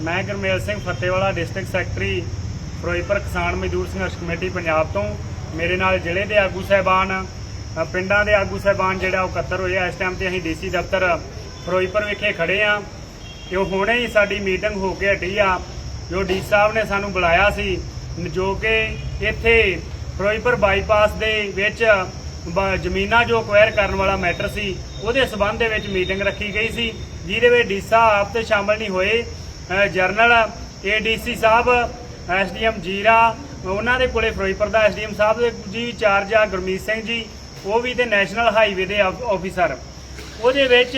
ਮੈਂ Gurmel Singh Fatehwala district secretary Ferozepur Kisan Mazdoor ਸੰਘਰਸ਼ committee Punjab ਤੋਂ। ਮੇਰੇ ਨਾਲ ਜ਼ਿਲ੍ਹੇ ਦੇ ਆਗੂ ਸਹਿਬਾਨ ਪਿੰਡਾਂ ਦੇ ਆਗੂ ਸਹਿਬਾਨ ਜਿਹੜਾ ਉਹ ਇਕੱਤਰ ਹੋਏ ਆ। ਇਸ ਟਾਈਮ ਤੇ ਅਸੀਂ ਡੀਸੀ ਦਫ਼ਤਰ ਫਿਰੋਜ਼ਪੁਰ ਵਿਖੇ ਖੜੇ ਆ। ਤੇ ਉਹ ਹੁਣੇ ਹੀ ਸਾਡੀ ਮੀਟਿੰਗ ਹੋ ਕੇ ਹਟੀ ਆ। ਜੋ ਡੀ ਸਾਹਿਬ ਨੇ ਸਾਨੂੰ ਬੁਲਾਇਆ ਸੀ ਜੋ ਕਿ ਇੱਥੇ ਫਿਰੋਜ਼ਪੁਰ ਬਾਈਪਾਸ ਦੇ ਵਿੱਚ, ਬ- ਜ਼ਮੀਨਾਂ ਜੋ ਅਕਵਾਇਰ ਕਰਨ ਵਾਲਾ ਮੈਟਰ ਸੀ, ਉਹਦੇ ਸਬੰਧ ਦੇ ਵਿੱਚ ਮੀਟਿੰਗ ਰੱਖੀ ਗਈ ਸੀ, ਜਿਹਦੇ ਵਿੱਚ ਡੀ ਸਾਹਿਬ ਆਪ ਤੇ ਸ਼ਾਮਲ ਨਹੀਂ ਹੋਏ। ਜਰਨਲ ਏਡੀਸੀ ਸਾਹਿਬ, ਐਸਡੀਐਮ ਜੀਰਾ, ਉਹਨਾਂ ਦੇ ਕੋਲੇ ਫਿਰੋਜ਼ਪੁਰ ਦਾ ਐਸਡੀਐਮ ਸਾਹਿਬ ਦੇ ਜੀ ਚਾਰਜ ਆ ਗੁਰਮੀਤ ਸਿੰਘ ਜੀ, ਉਹ ਵੀ ਤੇ ਨੈਸ਼ਨਲ ਹਾਈਵੇ ਦੇ ਆਫੀਸਰ ਉਹਦੇ ਵਿੱਚ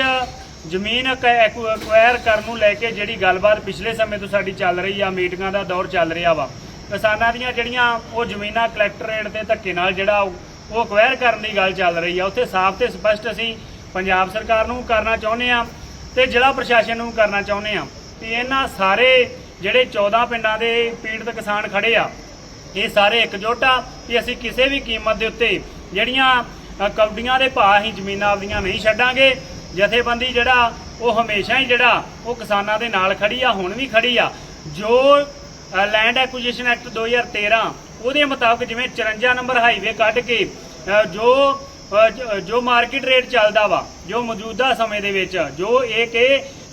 ਜ਼ਮੀਨ ਐਕਵਾਇਰ ਕਰਨ ਨੂੰ ਲੈ ਕੇ ਜਿਹੜੀ ਗੱਲਬਾਤ ਪਿਛਲੇ ਸਮੇਂ ਤੋਂ ਸਾਡੀ ਚੱਲ ਰਹੀ ਆ, ਮੀਟਿੰਗਾਂ ਦਾ ਦੌਰ ਚੱਲ ਰਿਹਾ ਵਾ, ਕਿਸਾਨਾਂ ਦੀਆਂ ਜਿਹੜੀਆਂ ਉਹ ਜ਼ਮੀਨਾਂ ਕਲੈਕਟਰੇਟ ਦੇ ਧੱਕੇ ਨਾਲ ਜਿਹੜਾ ਉਹ ਉਹ ਕਰਨ ਦੀ ਗੱਲ ਚੱਲ ਰਹੀ ਆ। ਉੱਥੇ ਸਾਫ਼ ਤੇ ਸਪਸ਼ਟ ਅਸੀਂ ਪੰਜਾਬ ਸਰਕਾਰ ਨੂੰ ਕਰਨਾ ਚਾਹੁੰਦੇ ਆ ਤੇ ਜ਼ਿਲ੍ਹਾ ਪ੍ਰਸ਼ਾਸਨ ਨੂੰ ਕਰਨਾ ਚਾਹੁੰਦੇ ਆ। ਕਿ ਇਹਨਾਂ ਸਾਰੇ ਜਿਹੜੇ 14 ਪਿੰਡਾਂ ਦੇ ਪੀੜਤ ਕਿਸਾਨ ਖੜੇ ਆ ਇਹ ਸਾਰੇ ਇਕਜੁੱਟ ਆ ਕਿ ਅਸੀਂ ਕਿਸੇ ਵੀ ਕੀਮਤ ਦੇ ਉੱਤੇ ਜਿਹੜੀਆਂ ਅ, ਕੌਡੀਆਂ ਦੇ ਭਾਅ ਹੀ ਜ਼ਮੀਨਾਂ ਆਪਦੀਆਂ ਨਹੀਂ ਛੱਡਾਂਗੇ। ਜਥੇਬੰਦੀ ਜਿਹੜਾ ਉਹ ਹਮੇਸ਼ਾ ਹੀ ਜਿਹੜਾ ਉਹ ਕਿਸਾਨਾਂ ਦੇ ਨਾਲ ਖੜੀ ਆ ਹੁਣ ਵੀ ਖੜੀ ਆ। ਜੋ ਲੈਂਡ ਐਕੁਜੀਸ਼ਨ ਐਕਟ 2013 ਉਹਦੇ ਮੁਤਾਬਕ ਜਿਵੇਂ 54 ਨੰਬਰ ਹਾਈਵੇ ਕੱਢ ਕੇ ਜੋ ਜੋ ਮਾਰਕੀਟ ਰੇਟ ਚੱਲਦਾ ਵਾ ਜੋ ਮੌਜੂਦਾ ਸਮੇਂ ਦੇ ਵਿੱਚ ਜੋ ਇਹ ਕਿ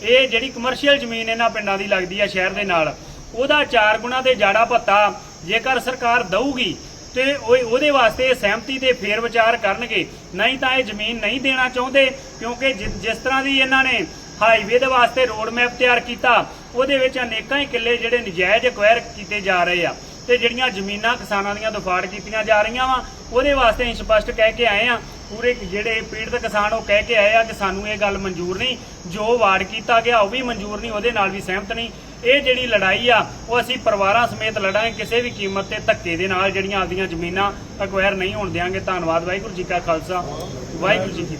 ਇਹ ਜਿਹੜੀ ਕਮਰਸ਼ੀਅਲ ਜ਼ਮੀਨ ਇਹਨਾਂ ਪਿੰਡਾਂ ਦੀ ਲੱਗਦੀ ਆ ਸ਼ਹਿਰ ਦੇ ਨਾਲ, ਉਹਦਾ ਚਾਰ ਗੁਣਾ ਤੇ ਜਾੜਾ ਭੱਤਾ ਜੇਕਰ ਸਰਕਾਰ ਦਊਗੀ ਤੇ ਉਹਦੇ ਵਾਸਤੇ ਸਹਿਮਤੀ ਤੇ ਫੇਰ ਵਿਚਾਰ ਕਰਨਗੇ। ਨਹੀਂ ਤਾਂ ਇਹ ਜ਼ਮੀਨ ਨਹੀਂ ਦੇਣਾ ਚਾਹੁੰਦੇ, ਕਿਉਂਕਿ ਜਿ- ਜਿਸ ਤਰ੍ਹਾਂ ਦੀ ਇਹਨਾਂ ਨੇ ਹਾਈਵੇ ਦੇ ਵਾਸਤੇ ਰੋਡ ਮੈਪ ਤਿਆਰ ਕੀਤਾ, ਉਹਦੇ ਵਿੱਚ ਅਨੇਕਾਂ ਹੀ ਕਿੱਲੇ ਜਿਹੜੇ ਨਜਾਇਜ਼ ਅਕਵਾਇਰ ਕੀਤੇ ਜਾ ਰਹੇ ਆ ਤੇ ਜਿਹੜੀਆਂ ਜ਼ਮੀਨਾਂ ਕਿਸਾਨਾਂ ਦੀਆਂ ਦਫਾੜ ਕੀਤੀਆਂ ਜਾ ਰਹੀਆਂ ਵਾ, ਉਹਦੇ ਵਾਸਤੇ ਅਸੀਂ ਸਪਸ਼ਟ ਕਹਿ ਕੇ ਆਏ ਆ ਪੂਰੇ ਜਿਹੜੇ ਪੀੜਤ ਕਿਸਾਨ ਉਹ ਕਹਿ ਕੇ ਆਏ ਆ ਕਿ ਸਾਨੂੰ ਇਹ ਗੱਲ ਮਨਜ਼ੂਰ ਨਹੀਂ, ਜੋ ਵਾਰਡ ਕੀਤਾ ਗਿਆ ਉਹ ਵੀ ਮਨਜ਼ੂਰ ਨਹੀਂ, ਉਹਦੇ ਨਾਲ ਵੀ ਸਹਿਮਤ ਨਹੀਂ। ਇਹ ਜਿਹੜੀ ਲੜਾਈ ਆ, ਉਹ ਅਸੀਂ ਪਰਿਵਾਰਾਂ ਸਮੇਤ ਲੜਾਂਗੇ, ਕਿਸੇ ਵੀ ਕੀਮਤ ਤੇ ਧੱਕੇ ਦੇ ਨਾਲ ਜਿਹੜੀਆਂ ਆਪਦੀਆਂ ਜ਼ਮੀਨਾਂ ਅਕਵਾਇਰ ਨਹੀਂ ਹੋਣ ਦਿਆਂਗੇ। ਧੰਨਵਾਦ, ਵਾਹਿਗੁਰੂ ਜੀ ਕਾ ਖਾਲਸਾ। ਵਾਹਿਗੁਰੂ ਜੀ ਕੀ